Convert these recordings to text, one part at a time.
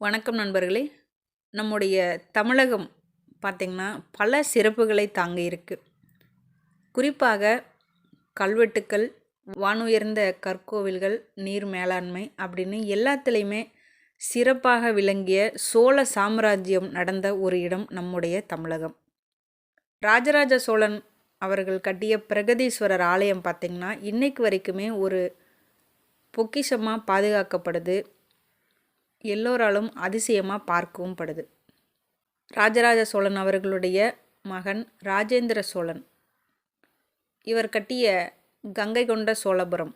வணக்கம் நண்பர்களே. நம்முடைய தமிழகம் பார்த்திங்கன்னா பல சிறப்புகளை தாங்க இருக்குது குறிப்பாக கல்வெட்டுக்கள் வானுயர்ந்த கற்கோவில்கள் நீர் மேலாண்மை அப்படின்னு எல்லாத்துலேயுமே சிறப்பாக விளங்கிய சோழ சாம்ராஜ்யம் நடந்த ஒரு இடம் நம்முடைய தமிழகம். ராஜராஜ சோழன் அவர்கள் கட்டிய பிரகதீஸ்வரர் ஆலயம் பார்த்திங்கன்னா இன்றைக்கு வரைக்குமே ஒரு பொக்கிஷமாக பாதுகாக்கப்படுது. எல்லோராலும் அதிசயமாக பார்க்கவும் படுது. ராஜராஜ சோழன் அவர்களுடைய மகன் ராஜேந்திர சோழன். இவர் கட்டிய கங்கை கொண்ட சோழபுரம்.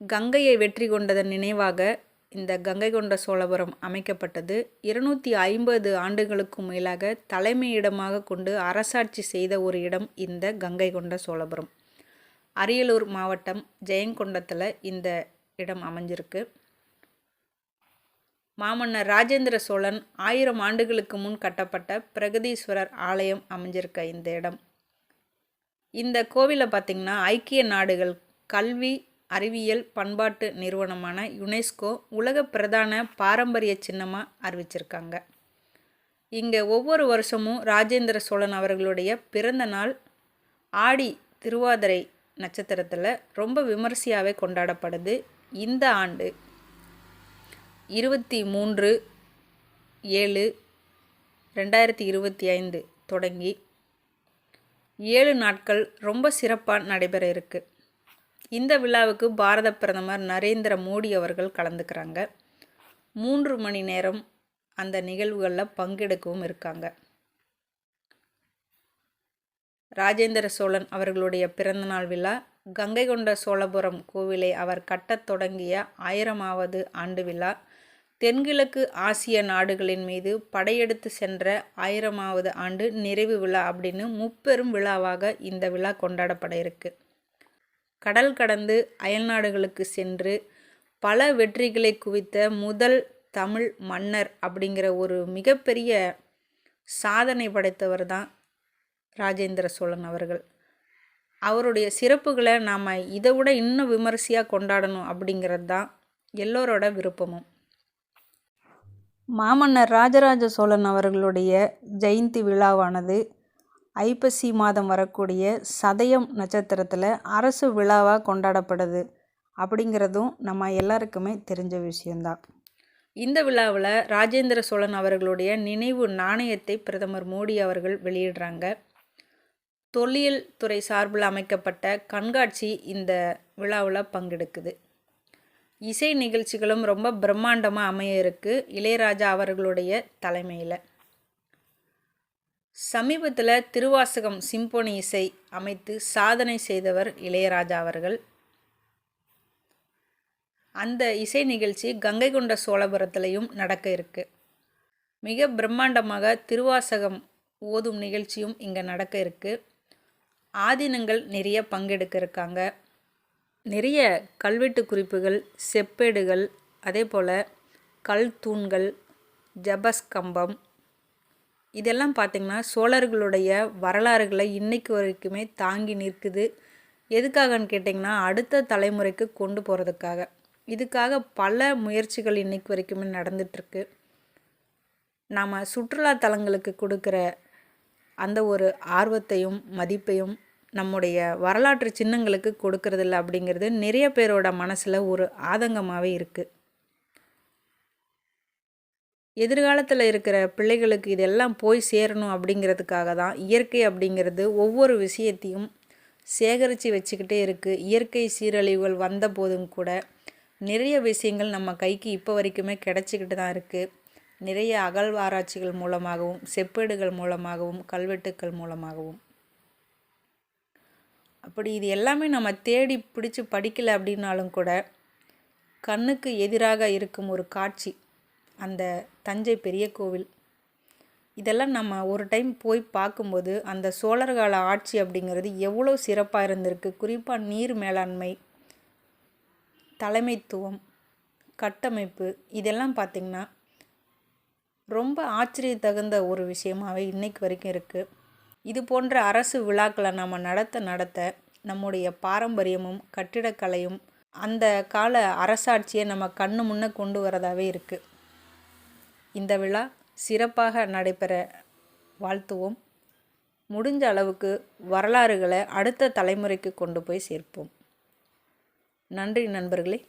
கங்கையை வெற்றி கொண்டதன் நினைவாக இந்த கங்கை கொண்ட சோழபுரம் அமைக்கப்பட்டது. இருநூற்றி ஐம்பது ஆண்டுகளுக்கும் மேலாக தலைமையிடமாக கொண்டு அரசாட்சி செய்த ஒரு இடம் இந்த கங்கை கொண்ட சோழபுரம். அரியலூர் மாவட்டம் ஜெயங்கொண்டத்தில் இந்த இடம் அமைஞ்சிருக்கு. மாமன்னர் ராஜேந்திர சோழன் ஆயிரம் ஆண்டுகளுக்கு முன் கட்டப்பட்ட பிரகதீஸ்வரர் ஆலயம் அமைஞ்சிருக்க இந்த இடம். இந்த கோவிலை பார்த்திங்கன்னா ஐக்கிய நாடுகள் கல்வி அறிவியல் பண்பாட்டு நிறுவனமான யுனெஸ்கோ உலக பிரதான பாரம்பரிய சின்னமாக அறிவிச்சிருக்காங்க. இங்கே ஒவ்வொரு வருஷமும் ராஜேந்திர சோழன் அவர்களுடைய பிறந்த நாள் ஆடி திருவாதிரை நட்சத்திரத்தில் ரொம்ப விமரிசையாகவே கொண்டாடப்படுது. இந்த ஆண்டு இருபத்தி மூன்று ஏழு ரெண்டாயிரத்தி இருபத்தி ஐந்து தொடங்கி ஏழு நாட்கள் ரொம்ப சிறப்பாக நடைபெற இருக்குது இந்த விழாவுக்கு பாரத பிரதமர் நரேந்திர மோடி அவர்கள் கலந்துக்கிறாங்க. மூன்று மணி நேரம் அந்த நிகழ்வுகளில் பங்கெடுக்கவும் இருக்காங்க. ராஜேந்திர சோழன் அவர்களுடைய பிறந்தநாள் விழா கங்கை கொண்ட சோழபுரம் கோவிலை அவர் கட்டத் தொடங்கிய ஆயிரமாவது ஆண்டு விழா தென்கிழக்கு ஆசிய நாடுகளின் மீது படையெடுத்து சென்ற ஆயிரமாவது ஆண்டு நிறைவு விழா அப்படின்னு முப்பெரும் விழாவாக இந்த விழா கொண்டாடப்பட இருக்கு. கடல் கடந்து அயல்நாடுகளுக்கு சென்று பல வெற்றிகளை குவித்த முதல் தமிழ் மன்னர் அப்படிங்கிற ஒரு மிகப்பெரிய சாதனை படைத்தவர் தான் ராஜேந்திர சோழன் அவர்கள். அவருடைய சிறப்புகளை நாம் இதை விட இன்னும் விமரிசையாக கொண்டாடணும் அப்படிங்கிறது தான் எல்லோரோட விருப்பமும். மாமன்னர் ராஜராஜ சோழன் அவர்களுடைய ஜெயந்தி விழாவானது ஐப்பசி மாதம் வரக்கூடிய சதயம் நட்சத்திரத்தில் அரசு விழாவாக கொண்டாடப்படுது அப்படிங்கிறதும் நம்ம எல்லாருக்குமே தெரிஞ்ச விஷயந்தான் இந்த விழாவில் ராஜேந்திர சோழன் அவர்களுடைய நினைவு நாணயத்தை பிரதமர் மோடி அவர்கள் வெளியிடுறாங்க. தொல்லியல் துறை சார்பில் அமைக்கப்பட்ட கண்காட்சி இந்த விழாவில் பங்கெடுக்குது. இசை நிகழ்ச்சிகளும் ரொம்ப பிரம்மாண்டமாக அமைய இருக்குது இளையராஜா அவர்களுடைய தலைமையில். சமீபத்தில் திருவாசகம் சிம்போனி இசை அமைத்து சாதனை செய்தவர் இளையராஜா அவர்கள். அந்த இசை நிகழ்ச்சி கங்கை கொண்ட சோழபுரத்துலையும் நடக்க இருக்கு. மிக பிரம்மாண்டமாக திருவாசகம் ஓதும் நிகழ்ச்சியும் இங்கே நடக்க இருக்கு. ஆதீனங்கள் நிறைய பங்கெடுக்க இருக்காங்க. நிறைய கல்வெட்டு குறிப்புகள் செப்பேடுகள் அதே போல் கல் தூண்கள் ஜபஸ்கம்பம். இதெல்லாம் பார்த்திங்கன்னா சோழர்களுடைய வரலாறுகளை இன்றைக்கு வரைக்குமே தாங்கி நிற்குது. எதுக்காகன்னு கேட்டிங்கன்னா அடுத்த தலைமுறைக்கு கொண்டு போகிறதுக்காக இதுக்காக பல முயற்சிகள் இன்றைக்கு வரைக்குமே நடந்துகிட்ருக்கு நாம் சுற்றுலா தலங்களுக்கு கொடுக்குற அந்த ஒரு ஆர்வத்தையும் மதிப்பையும் நம்முடைய வரலாற்று சின்னங்களுக்கு கொடுக்கறதில்ல அப்படிங்கிறது நிறைய பேரோட மனசில் ஒரு ஆதங்கமாகவே இருக்குது எதிர்காலத்தில் இருக்கிற பிள்ளைகளுக்கு இதெல்லாம் போய் சேரணும் அப்படிங்கிறதுக்காக தான் இயற்கை அப்படிங்கிறது ஒவ்வொரு விஷயத்தையும் சேகரித்து வச்சுக்கிட்டே இருக்குது இயற்கை சீரழிவுகள் வந்த போதும் கூட நிறைய விஷயங்கள் நம்ம கைக்கு இப்போ வரைக்குமே கிடச்சிக்கிட்டு தான் இருக்குது நிறைய அகழ்வாராய்ச்சிகள் மூலமாகவும் செப்பேடுகள் மூலமாகவும் கல்வெட்டுக்கள் மூலமாகவும். அப்படி இது எல்லாமே நம்ம தேடி பிடிச்சி படிக்கலை அப்படின்னாலும் கூட கண்ணுக்கு எதிராக இருக்கும் ஒரு காட்சி அந்த தஞ்சை பெரிய கோவில். இதெல்லாம் நம்ம ஒரு டைம் போய் பார்க்கும்போது அந்த சோழர்கால ஆட்சி அப்படிங்கிறது எவ்வளோ சிறப்பாக இருந்திருக்கு. குறிப்பாக நீர் மேலாண்மை தலைமைத்துவம் கட்டமைப்பு இதெல்லாம் பார்த்திங்கன்னா ரொம்ப ஆச்சரிய தகுந்த ஒரு விஷயமாகவே இன்றைக்கு வரைக்கும் இருக்குது இது போன்ற அரசு விழாக்களை நாம் நடத்த நடத்த நம்முடைய பாரம்பரியமும் கட்டிடக்கலையும் அந்த கால அரசாட்சியை நம்ம கண்ணு முன்னே கொண்டு வரதாகவே இருக்குது இந்த விழா சிறப்பாக நடைபெற வாழ்த்துவோம். முடிஞ்ச அளவுக்கு வரலாறுகளை அடுத்த தலைமுறைக்கு கொண்டு போய் சேர்ப்போம். நன்றி நண்பர்களே.